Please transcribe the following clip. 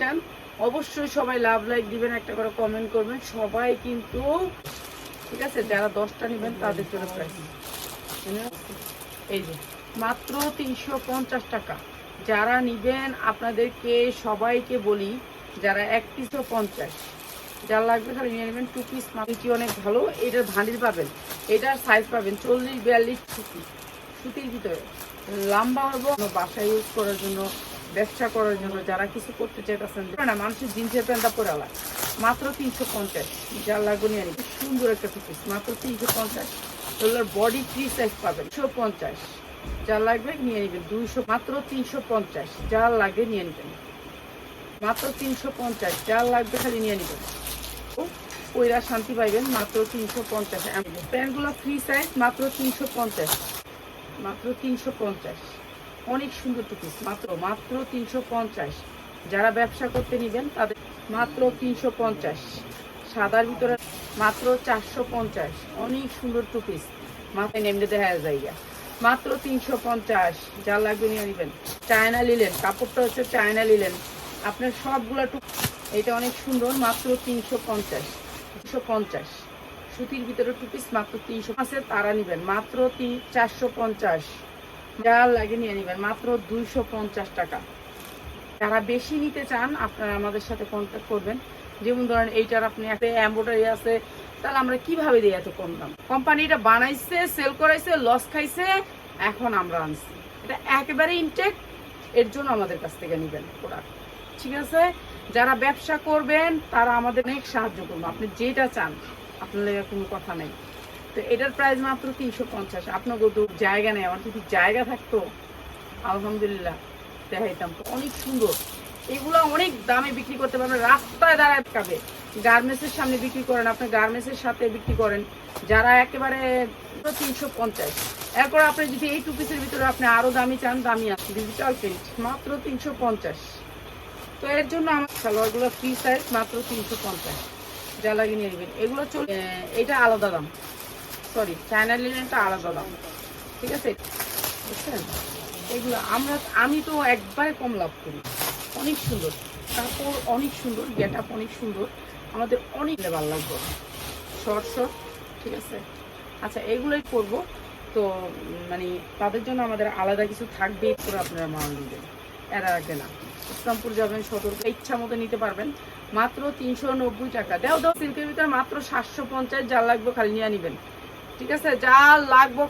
চান, অবশ্যই সবাই লাভ লাইক দিবেন, একটা করে কমেন্ট করবেন। সবাই কিন্তু, ঠিক আছে, যারা দশটা নেবেন তাদের জন্য প্রাইস এই যে, মাত্র তিনশো পঞ্চাশ টাকা। যারা নিবেন, আপনাদেরকে সবাইকে বলি, যারা এক পিসও পঞ্চাশ। যার লাগবে তাহলে নিয়ে নেবেন টু পিস মাটি অনেক ভালো, এটার ভাঁড়ির পাবেন। এটার সাইজ পাবেন চল্লিশ, বিয়াল্লিশ সুতি সুতির ভিতরে। লম্বা হব বাসায় ইউজ করার জন্য ব্যবসা করার জন্য যারা কিছু করতে চাইতেছেন না, মানুষের জিন্সের প্যান্টটা পরে আলাদা মাত্র তিনশো পঞ্চাশ। যার লাগবে নিয়ে নিবেন সুন্দর একটা পিস মাত্র তিনশো পঞ্চাশ। এগুলোর বডি ফ্রি সাইজ পাবেন। দুশো পঞ্চাশ। যার লাগবে নিয়ে নেবেন দুইশো। মাত্র তিনশো পঞ্চাশ। যার লাগবে নিয়ে নেবেন। মাত্র তিনশো পঞ্চাশ। যার লাগবে খালি নিয়ে নেবেন। ওইরা শান্তি পাইবেন, মাত্র তিনশো পঞ্চাশ। প্যান্টগুলো ফ্রি সাইজ মাত্র তিনশো পঞ্চাশ। মাত্র তিনশো পঞ্চাশ। অনেক সুন্দর টু মাত্র মাত্র তিনশো পঞ্চাশ। যারা ব্যবসা করতে নেবেন তাদের মাত্র তিনশো পঞ্চাশ। সাদার ভিতরে মাত্র চারশো পঞ্চাশ। অনেক সুন্দর টু পিস। মাথায় নেমে দেখা যায় মাত্র তিনশো পঞ্চাশ। যা লাগবে নিয়ে নেবেন। চায়না লিলেন, কাপড়টা হচ্ছে চায়না লিলেন। আপনার সবগুলো টু এটা অনেক সুন্দর, মাত্র তিনশো পঞ্চাশ। তিনশো পঞ্চাশ। সুতির ভিতরে টু পিস, মাত্র তিনশো। আছে, তারা নেবেন, মাত্র তিন, চারশো পঞ্চাশ। যা লাগে নিয়ে নেবেন মাত্র দুইশো পঞ্চাশ টাকা। যারা বেশি নিতে চান, আপনারা আমাদের সাথে কন্ট্যাক্ট করবেন। যেমন ধরেন, এইটার আপনি একটা এম্বোটারি আছে, তাহলে আমরা কীভাবে দিই এত কম দাম? কোম্পানিটা বানাইছে সেল করাইছে লস খাইছে, এখন আমরা আনছি। এটা একেবারে ইনটেক এর জন্য আমাদের কাছ থেকে নেবেন প্রোডাক্ট ঠিক আছে? যারা ব্যবসা করবেন, তারা আমাদের অনেক সাহায্য করব। আপনি যেটা চান, আপনার কোনো কথা নেই। তো এটার প্রাইস মাত্র তিনশো পঞ্চাশ। আপনার তো জায়গা নেই, আমার যদি জায়গা থাকতো। আলহামদুলিল্লাহ, দেখাইতাম তো। অনেক সুন্দর। এগুলো অনেক দামে বিক্রি করতে পারবেন, রাস্তায় দাঁড়ায় খাবে গার্মেন্টসের সামনে বিক্রি করেন, আপনি গার্মেন্টসের সাথে বিক্রি করেন। যারা একেবারে তিনশো পঞ্চাশ। এরপর আপনি যদি এই টু পিসের ভিতরে আপনি আরও দামি চান, দামি আছে। ডিজিটাল প্রিন্ট মাত্র তিনশো পঞ্চাশ। তো এর জন্য আমার সালোয়ারগুলো ফ্রি সাইজ মাত্র তিনশো পঞ্চাশ। যা লাগিয়ে নিয়ে নেবেন। এগুলো চল এটা আলাদা দাম। সরি চায়না লিনেনটা আলাদা দাম। ঠিক আছে? বুঝছেন? এগুলো আমরা, আমি তো একবারে কম লাভ করি। অনেক সুন্দর। কাপড় অনেক সুন্দর গেট আপ অনেক সুন্দর। আমাদের অনেক ভালো লাগবে। শর্ট শর্ট ঠিক আছে? আচ্ছা এগুলোই করব। তো মানে তাদের জন্য আমাদের আলাদা কিছু থাকবে করে আপনারা মাল নেবেন এরা আগে না। ইসলামপুর যাবেন, সতর্ক ইচ্ছা মতো নিতে পারবেন। মাত্র তিনশো নব্বই টাকা। দেও, দাও, সিল্কের ভিতরে মাত্র সাতশো পঞ্চাশ, যা লাগবে খালি নিয়ে নেবেন। ঠিক আছে? যা লাগবো